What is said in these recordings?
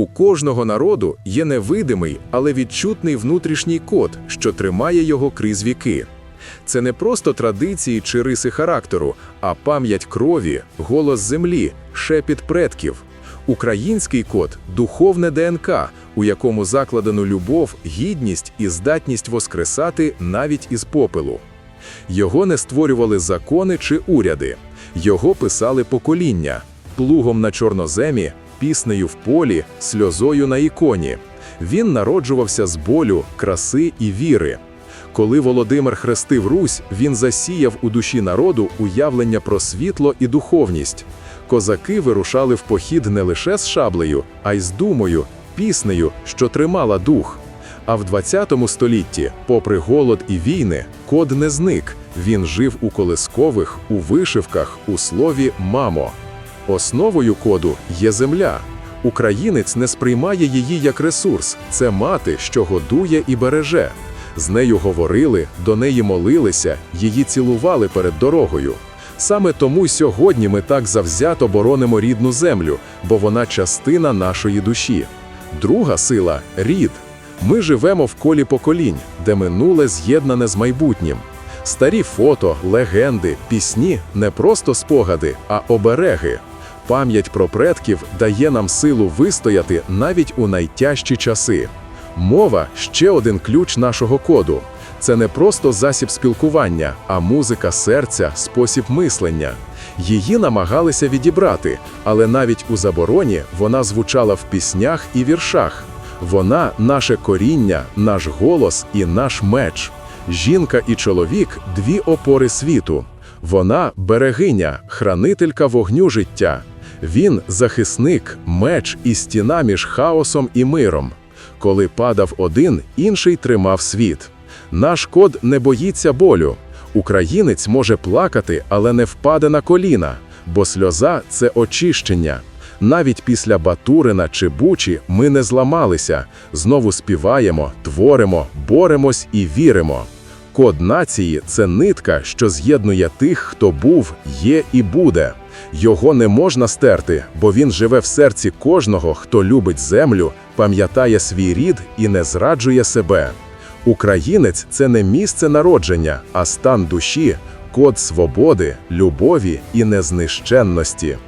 У кожного народу є невидимий, але відчутний внутрішній код, що тримає його крізь віки. Це не просто традиції чи риси характеру, а пам'ять крові, голос землі, шепіт предків. Український код духовне ДНК, у якому закладено любов, гідність і здатність воскресати навіть із попелу. Його не створювали закони чи уряди, його писали покоління плугом на чорноземі, піснею в полі, сльозою на іконі. Він народжувався з болю, краси і віри. Коли Володимир хрестив Русь, він засіяв у душі народу уявлення про світло і духовність. Козаки вирушали в похід не лише з шаблею, а й з думою, піснею, що тримала дух. А в 20 столітті, попри голод і війни, код не зник. Він жив у колискових, у вишивках, у слові мамо. Основою коду є земля. Українець не сприймає її як ресурс, це мати, що годує і береже. З нею говорили, до неї молилися, її цілували перед дорогою. Саме тому сьогодні ми так завзято боронимо рідну землю, бо вона частина нашої душі. Друга сила рід. Ми живемо в колі поколінь, де минуле з'єднане з майбутнім. Старі фото, легенди, пісні не просто спогади, а обереги. Пам'ять про предків дає нам силу вистояти навіть у найтяжчі часи. Мова ще один ключ нашого коду. Це не просто засіб спілкування, а музика серця, спосіб мислення. Її намагалися відібрати, але навіть у забороні вона звучала в піснях і віршах. Вона наше коріння, наш голос і наш меч. Жінка і чоловік дві опори світу. Вона берегиня, хранителька вогню життя. Він захисник, меч і стіна між хаосом і миром. Коли падав один, інший тримав світ. Наш код не боїться болю. Українець може плакати, але не впаде на коліна, бо сльоза це очищення. Навіть після Батурина чи Бучі ми не зламалися, знову співаємо, творимо, боремось і віримо. Код нації це нитка, що з'єднує тих, хто був, є і буде. Його не можна стерти, бо він живе в серці кожного, хто любить землю, пам'ятає свій рід і не зраджує себе. Українець це не місце народження, а стан душі, код свободи, любові і незнищенності.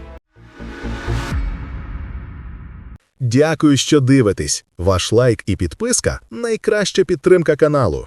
Дякую, що дивитесь. Ваш лайк і підписка найкраща підтримка каналу.